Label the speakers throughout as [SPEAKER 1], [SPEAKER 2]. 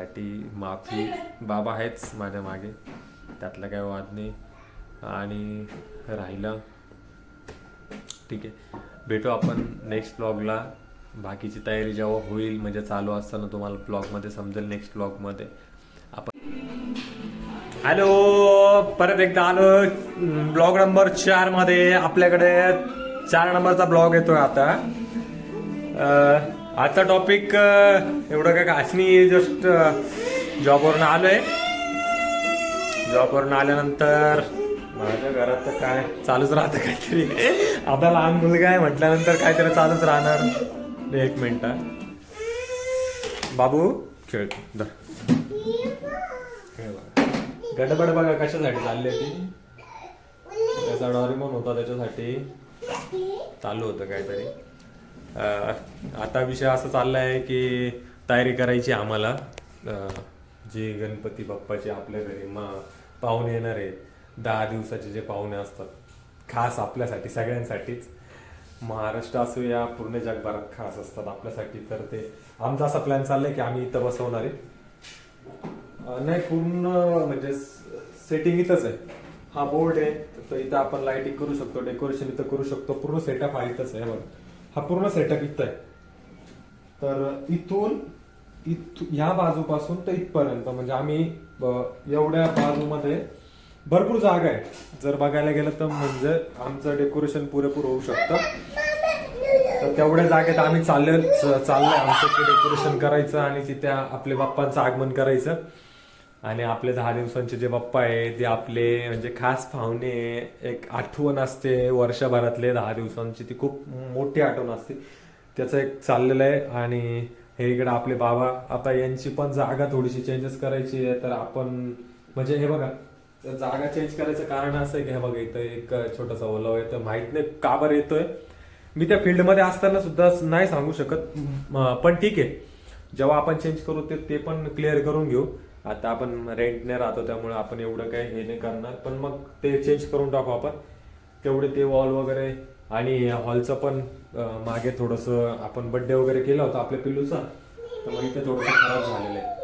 [SPEAKER 1] त्यासाठी माफी बाबा आहेच माझ्या मागे. त्यातला काही वाद नाही. आणि राहिलं. ठीक आहे. भेटू आपण नेक्स्ट ब्लॉगला बाकीची तयारी जेव्हा होईल म्हणजे चालू असताना तुम्हाला ब्लॉगमध्ये समजेल नेक्स्ट ब्लॉगमध्ये आपण हॅलो परत एकदा आलो. ब्लॉग नंबर चारमध्ये आपल्याकडे चार नंबरचा ब्लॉग येतोय आता. आजचा टॉपिक एवढं काय खास जस्ट जॉबवरून आलोय. जॉबवरून आल्यानंतर माझ्या घरात तर काय चालूच राहतं काहीतरी. आता लहान मुलगा आहे म्हटल्यानंतर काहीतरी चालूच राहणार. एक मिनिट. बाबू खेळ खेळ गडबड बघा कशासाठी चालली ती. त्याचा डॉरिमोन होता त्याच्यासाठी. चालू होतं काहीतरी. आता विषय असा चाललाय की तयारी करायची आम्हाला. जे गणपती बाप्पाचे आपल्या घरी मा पाहुणे येणार आहे दहा दिवसाचे जे पाहुणे असतात खास आपल्यासाठी सगळ्यांसाठीच. महाराष्ट्र असू या पूर्ण जगभरात खास असतात आपल्यासाठी तर ते आमचा असा प्लॅन चाललाय की आम्ही इथं बसवणार आहे नाही पूर्ण म्हणजे सेटिंग इथंच आहे. हा बोर्ड आहे तर इथं आपण लाईटिंग करू शकतो डेकोरेशन इथं करू शकतो पूर्ण सेटअप हा इथंच आहे बघा. हा पूर्ण सेटअप इथं आहे. तर इथून इथ ह्या बाजूपासून तर इथपर्यंत म्हणजे आम्ही एवढ्या बाजूमध्ये भरपूर जागा आहे. जर बघायला गेलं तर म्हणजे आमचं डेकोरेशन पुरेपूर होऊ शकतं. तर तेवढ्या जागेत आम्ही चालले चाललंय आमचं डेकोरेशन करायचं आणि तिथे आपले बाप्पांचं आगमन करायचं. आणि आपले दहा दिवसांचे जे बाप्पा आहे ते आपले म्हणजे खास पाहुणे एक आठवण असते वर्षभरातले दहा दिवसांची. ती खूप मोठी आठवण असते. त्याचं एक चाललेलं आहे आणि हे इकडे आपले बाबा आता यांची पण जागा थोडीशी चेंजेस करायची आहे तर आपण म्हणजे हे बघा जागा चेंज करायचं कारण असं आहे की हे बघा इथं एक छोटासा ओलाव आहे तर माहीत नाही का बरं येतोय. मी त्या फील्डमध्ये असताना सुद्धा नाही सांगू शकत पण ठीक आहे. जेव्हा आपण चेंज करू ते ते पण क्लिअर करून घेऊ. आता आपण रेंटने राहतो त्यामुळे आपण एवढं काही हे नाही करणार. पण मग ते चेंज करून टाकू आपण. तेवढे ते वॉल वगैरे आणि हॉलचं पण मागे थोडंसं आपण बड्डे वगैरे केला होता आपल्या पिल्लूचा तर मग इथे थोडंसं खराब झालेलं आहे.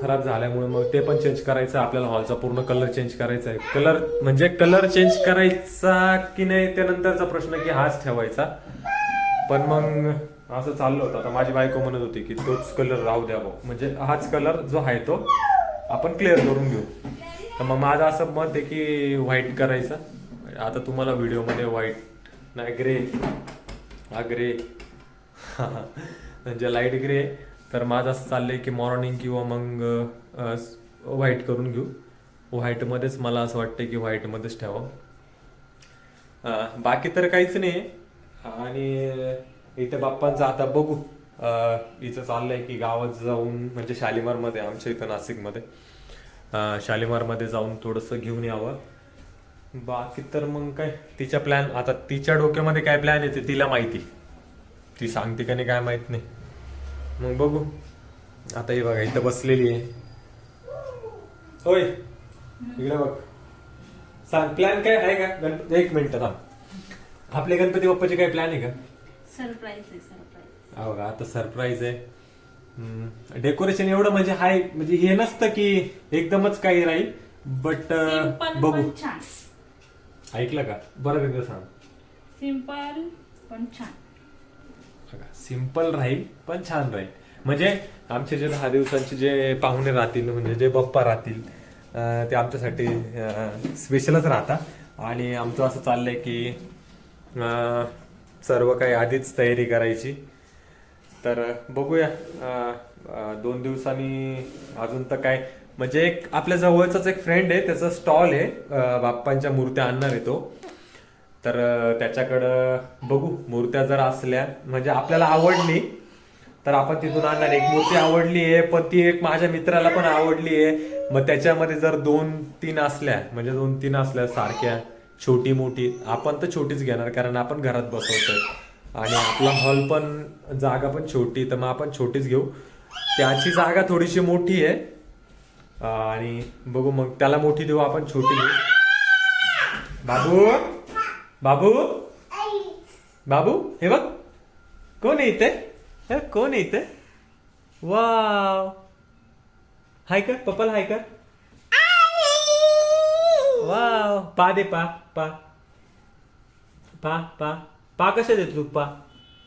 [SPEAKER 1] खराब झाल्यामुळे मग ते पण चेंज करायचं आपल्याला हॉलचा पूर्ण कलर चेंज करायचा आहे. कलर म्हणजे कलर चेंज करायचा की नाही त्यानंतरचा प्रश्न की हाच ठेवायचा. पण मग असं चाललं होतं. आता माझी बायको म्हणत होती की तोच कलर राहू द्या भाऊ. म्हणजे हाच कलर जो आहे तो आपण क्लिअर करून घेऊ. तर मग माझं असं मत आहे की व्हाईट करायचं. आता तुम्हाला व्हिडिओमध्ये व्हाईट नाही ग्रे हा ग्रे म्हणजे लाइट ग्रे तर माझं असं चाललं आहे की मॉर्निंग किंवा मग व्हाईट करून घेऊ. व्हाईटमध्येच मला असं वाटतं की व्हाईटमध्येच ठेवावं बाकी तर काहीच नाही. आणि इथे बाप्पांचं आता बघू. इथं चाललंय की गावात जाऊन म्हणजे शालिमारमध्ये आमच्या इथं नाशिकमध्ये. शालिमारमध्ये जाऊन थोडंसं घेऊन यावं. बाकी तर मग काय तिच्या प्लॅन आता तिच्या डोक्यामध्ये काय प्लॅन येते तिला माहिती. ती सांगते का नाही काय माहीत नाही. मग बघू. आता हे बघा इथं बसलेली आहे. होय इकडे बघ. सांग प्लॅन काय आहे का? गणपती एक मिनिट थांब. आपले गणपती बाप्पाचे काय प्लॅन आहे का?
[SPEAKER 2] सरप्राईज आहे सरप्राईज
[SPEAKER 1] हा बघा आता सरप्राईज आहे. डेकोरेशन एवढं म्हणजे हाय म्हणजे हे नसतं की एकदमच काही राहील बट बघू
[SPEAKER 2] पण छान.
[SPEAKER 1] ऐकलं का? बरं सांग.
[SPEAKER 2] सिंपल पण छान.
[SPEAKER 1] सिंपल राहील पण छान राहील. म्हणजे आमचे जे दहा दिवसांचे जे पाहुणे राहतील म्हणजे जे बप्पा राहतील अं, ते आमच्यासाठी स्पेशलच राहतात आणि आमचं असं चाललंय की अं, सर्व काही आधीच तयारी करायची. तर बघूया. दोन दिवसांनी अजून तर काय. म्हणजे एक आपल्या जवळचाच एक फ्रेंड आहे त्याचा स्टॉल आहे. बाप्पांच्या मूर्त्या आणणार आहे तो. तर त्याच्याकडं बघू. मूर्त्या जर असल्या म्हणजे आपल्याला आवडली तर आपण तिथून आणणार. एक मूर्ती आवडली आहे पण ती एक माझ्या मित्राला पण आवडली आहे. मग त्याच्यामध्ये जर दोन तीन असल्या म्हणजे दोन तीन असल्या सारख्या छोटी मोठी आपण तर छोटीच घेणार कारण आपण घरात बसवतोय. आणि आपला हॉल पण जागा पण छोटी तर मग आपण छोटीच घेऊ. त्याची जागा थोडीशी मोठी आहे. आणि बघू मग त्याला मोठी देऊ आपण छोटी घेऊ. बाबू? बाबू? बाबू हे बघ. कोण येते हे कोण येते वाव. हाय कर पप्पल हाय कर. वाव पा दे पा पा. पा पा. पा कशा देत तू? पा.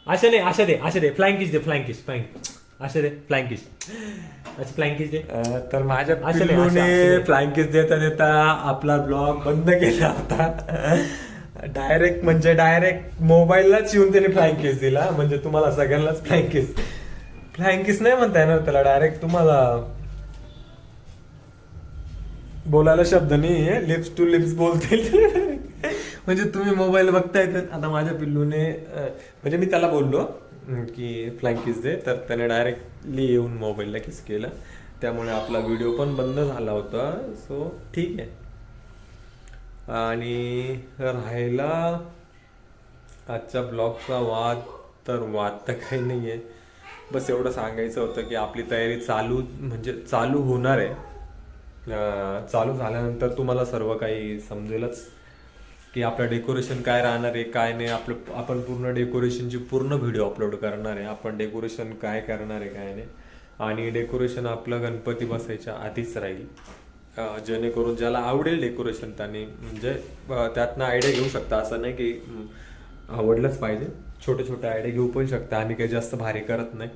[SPEAKER 1] अशा नाही अशा दे अशा दे. फ्लाइंग किस दे फ्लाइंग किस फ्लाइंग अशा दे फ्लाइंग किस अच्छा फ्लाइंग किस दे. तर माझ्या
[SPEAKER 3] अशा नाही,
[SPEAKER 1] पिल्लूने
[SPEAKER 3] अशा- नाही.
[SPEAKER 1] किस देता देता आपला ब्लॉग बंद केला होता. डायरेक्ट म्हणजे डायरेक्ट मोबाईललाच येऊन त्याने फ्लाइंग किस दिला. म्हणजे तुम्हाला सगळ्यांनाच फ्लाइंग किस फ्लाइंग किस नाही म्हणता येणार त्याला. डायरेक्ट तुम्हाला बोलायला शब्द नाही लिप्स टू लिप्स बोलतील. म्हणजे तुम्ही मोबाईल बघताय तर आता माझ्या पिल्लूने म्हणजे मी त्याला बोललो की फ्लँकीज किस दे. तर त्याने डायरेक्टली येऊन मोबाईलला किस केलं. त्यामुळे आपला व्हिडिओ पण बंद झाला होता. सो ठीक आहे. आणि राहायला आजच्या ब्लॉगचा वाद तर वाद तर काही नाही आहे बस एवढं सांगायचं होतं की आपली तयारी चालू म्हणजे चालू होणार आहे. चालू झाल्यानंतर तुम्हाला सर्व काही समजेलच की आपलं डेकोरेशन काय राहणार आहे काय नाही. आपलं आपण पूर्ण डेकोरेशनची पूर्ण व्हिडिओ अपलोड करणार आहे. आपण डेकोरेशन काय करणार आहे काय नाही. आणि डेकोरेशन आपलं गणपती बसायच्या आधीच राहील. जेणेकरून ज्याला आवडेल डेकोरेशन त्याने म्हणजे त्यातनं आयडिया घेऊ शकता. असं नाही की आवडलंच पाहिजे. छोटे छोटे आयडिया घेऊ पण शकता. आम्ही काही जास्त भारी करत नाही.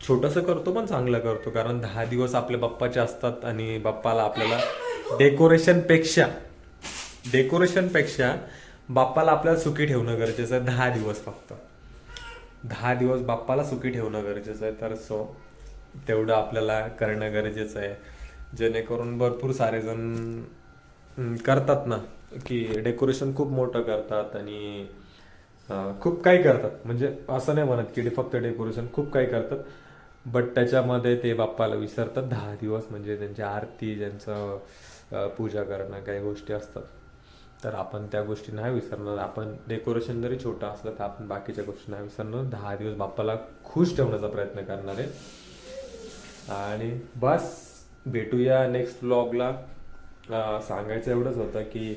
[SPEAKER 1] छोटंसं करतो पण चांगलं करतो. कारण दहा दिवस आपल्या बाप्पाचे असतात आणि बाप्पाला आपल्याला डेकोरेशनपेक्षा डेकोरेशनपेक्षा बाप्पाला आपल्याला सुखी ठेवणं गरजेचं आहे दहा दिवस फक्त. दहा दिवस बाप्पाला सुखी ठेवणं गरजेचं आहे. तर सो तेवढं आपल्याला करणं गरजेचं आहे. जेणेकरून भरपूर सारे जण करतात ना की डेकोरेशन खूप मोठं करतात आणि खूप काही करतात. म्हणजे असं नाही म्हणत की फक्त डेकोरेशन खूप काही करतात. बट त्याच्यामध्ये ते बाप्पाला विसरतात. दहा दिवस म्हणजे त्यांची आरती ज्यांचं पूजा करणं काही गोष्टी असतात. तर आपण त्या गोष्टी नाही विसरणार. आपण डेकोरेशन जरी छोटं असलं तर आपण बाकीच्या गोष्टी नाही विसरणार. दहा दिवस बाप्पाला खुश ठेवण्याचा प्रयत्न करणार आहे. आणि बस भेटूया नेक्स्ट ब्लॉगला सांगायचं एवढंच होतं की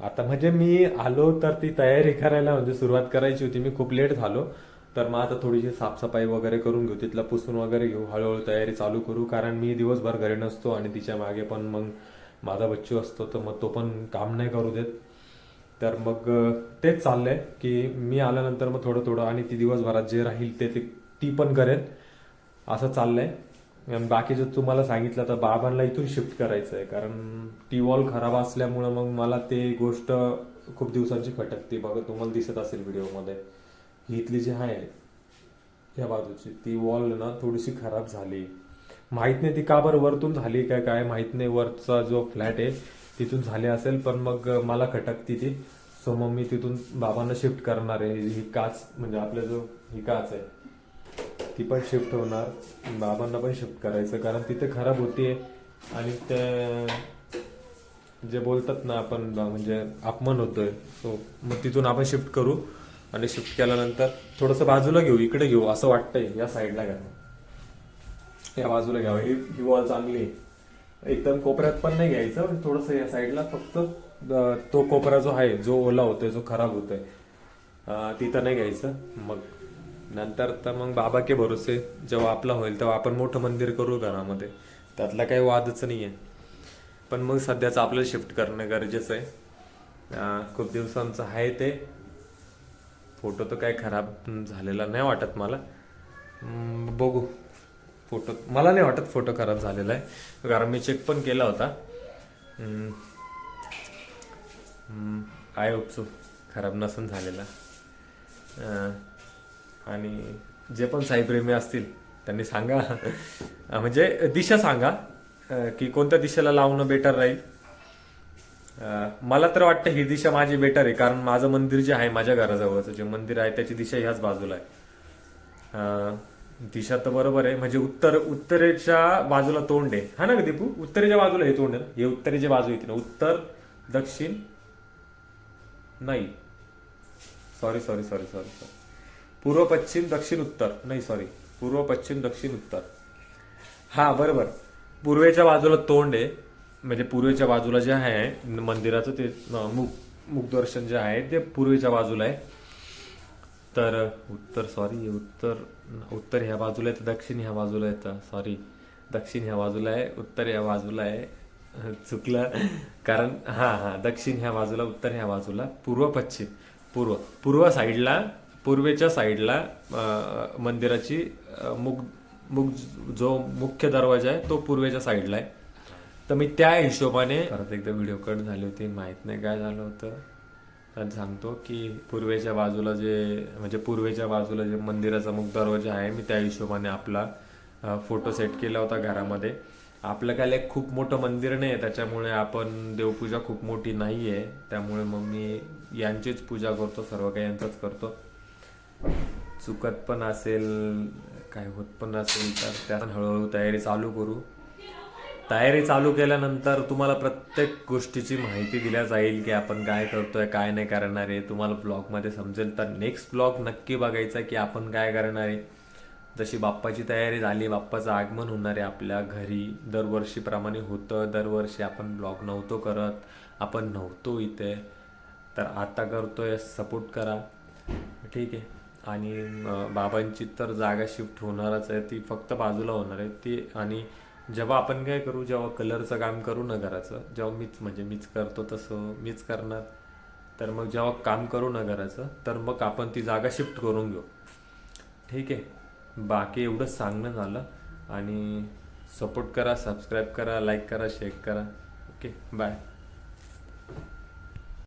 [SPEAKER 1] आता म्हणजे मी आलो तर ती तयारी करायला म्हणजे सुरुवात करायची होती. मी खूप लेट झालो. तर मग आता थोडीशी साफसफाई वगैरे करून घेऊ तिथला पुसून वगैरे घेऊ हळूहळू तयारी चालू करू. कारण मी दिवसभर घरी नसतो आणि तिच्यामागे पण मग माझा बच्चू असतो तर मग तो पण काम नाही करू देत. तर मग तेच चाललंय की मी आल्यानंतर मग थोडं थोडं आणि ती दिवसभरात जे राहील ते ती पण करेल असं चाललंय. बाकी जर तुम्हाला सांगितलं तर बाबांना इथून शिफ्ट करायचं आहे कारण टी वॉल खराब असल्यामुळं मग मला ते गोष्ट खूप दिवसांची खटकते. बघा तुम्हाला दिसत असेल व्हिडिओमध्ये ही इथली जी आहे या बाजूची ती वॉल ना थोडीशी खराब झाली. माहीत नाही ती का बरं वरतून झाली काय काय माहीत नाही वरचा जो फ्लॅट आहे तिथून झाली असेल पण मग मला खटकती ती. सो मग मी तिथून बाबांना शिफ्ट करणार आहे. ही काच म्हणजे आपला जो ही काच आहे ती पण शिफ्ट होणार. बाबांना पण शिफ्ट करायचं कारण तिथे खराब होतीये आणि ते जे बोलतात ना आपण म्हणजे अपमान होतोय. सो मग तिथून आपण शिफ्ट करू. आणि शिफ्ट केल्यानंतर थोडंसं बाजूला घेऊ इकडे घेऊ असं वाटतंय या साईडला घ्या. या बाजूला घ्यावं ही ही वॉल चांगली आहे. एकदम कोपऱ्यात पण नाही घ्यायचं थोडस या साईडला फक्त तो कोपरा जो आहे जो ओला होतोय जो खराब होतोय तिथं नाही घ्यायचं. मग नंतर तर मग बाबा के भरोसे जेव्हा आपला होईल तेव्हा आपण मोठं मंदिर करू घरामध्ये. त्यातला काही वादच नाही आहे पण मग सध्याचं आपल्याला शिफ्ट करणं गरजेचं आहे. खूप दिवसांचं आहे ते. फोटो तर काय खराब झालेला नाही वाटत मला. बघू. फोटो मला नाही वाटत फोटो खराब झालेला आहे. कारण मी चेक पण केला होता. आय हम्म, खराब नसून झालेला. आणि जे पण साईप्रेमी असतील त्यांनी सांगा. म्हणजे दिशा सांगा. की कोणत्या दिशेला लावणं बेटर राहील? मला तर वाटतं ही दिशा माझी बेटर आहे कारण माझं मंदिर जे आहे माझ्या घराजवळचं जे मंदिर आहे त्याची दिशा ह्याच बाजूला आहे. दिशा तर बरोबर आहे म्हणजे उत्तर उत्तरेच्या बाजूला तोंड आहे. हा ना ग दीपू? उत्तरेच्या बाजूला हे तोंड आहे ना? हे उत्तरेची बाजू येते ना. उत्तर दक्षिण नाही. Sorry sorry sorry sorry sorry पूर्व पश्चिम दक्षिण उत्तर. नाही सॉरी पूर्व पश्चिम दक्षिण उत्तर. हा बरोबर. पूर्वेच्या बाजूला तोंड आहे. म्हणजे पूर्वेच्या बाजूला जे आहे मंदिराचं ते मुख मुखदर्शन जे आहे ते पूर्वेच्या बाजूला आहे. तर उत्तर सॉरी उत्तर उत्तर ह्या बाजूला येतं दक्षिण ह्या बाजूला येतं सॉरी दक्षिण ह्या बाजूला आहे उत्तर ह्या बाजूला आहे. चुकलं. कारण हां हां दक्षिण ह्या बाजूला उत्तर ह्या बाजूला पूर्व पश्चिम. पूर्व. पूर्व साईडला पूर्वेच्या साईडला मंदिराची मुख मुग जो मुख्य दरवाजा आहे तो पूर्वेच्या साईडला आहे. तर मी त्या हिशोबाने परत एकदा व्हिडिओ कट झाली होती माहीत नाही काय झालं होतं. तर सांगतो की पूर्वेच्या बाजूला जे म्हणजे पूर्वेच्या बाजूला जे मंदिराचा मुख दरवाजा आहे मी त्या हिशोबाने आपला फोटो सेट केला होता घरामध्ये. आपलं काय एक खूप मोठं मंदिर नाही आहे त्याच्यामुळे आपण देवपूजा खूप मोठी नाही आहे त्यामुळे मग मी यांचीच पूजा करतो सर्व काही यांचंच करतो. चुकत पण असेल काय होत पण असेल तर त्या हळूहळू तयारी चालू करू. तयारी चालू केल्यानंतर तुम्हाला प्रत्येक गोष्टीची माहिती दिल्या जाईल की आपण काय करतोय काय नाही करणार आहे. तुम्हाला ब्लॉगमध्ये समजेल. तर नेक्स्ट ब्लॉग नक्की बघायचा की आपण काय करणार आहे. जशी बाप्पाची तयारी झाली बाप्पाचं आगमन होणार आहे आपल्या घरी. दरवर्षीप्रमाणे होतं. दरवर्षी आपण ब्लॉग नव्हतो करत. आपण नव्हतो इथे. तर आता करतोय सपोर्ट करा. ठीक आहे. आणि बाबांची तर जागा शिफ्ट होणारच आहे. ती फक्त बाजूला होणार आहे. ती आणि जेव्हा आपण काय करू जेव्हा कलरचं काम करू ना घराचं जेव्हा मीच म्हणजे मीच करतो तसं मीच करणार. तर मग जेव्हा काम करू ना घराचं तर मग आपण ती जागा शिफ्ट करून घेऊ. ठीक आहे? बाकी एवढंच सांगणं झालं आणि सपोर्ट करा सबस्क्राईब करा लाईक करा शेअर करा. Okay bye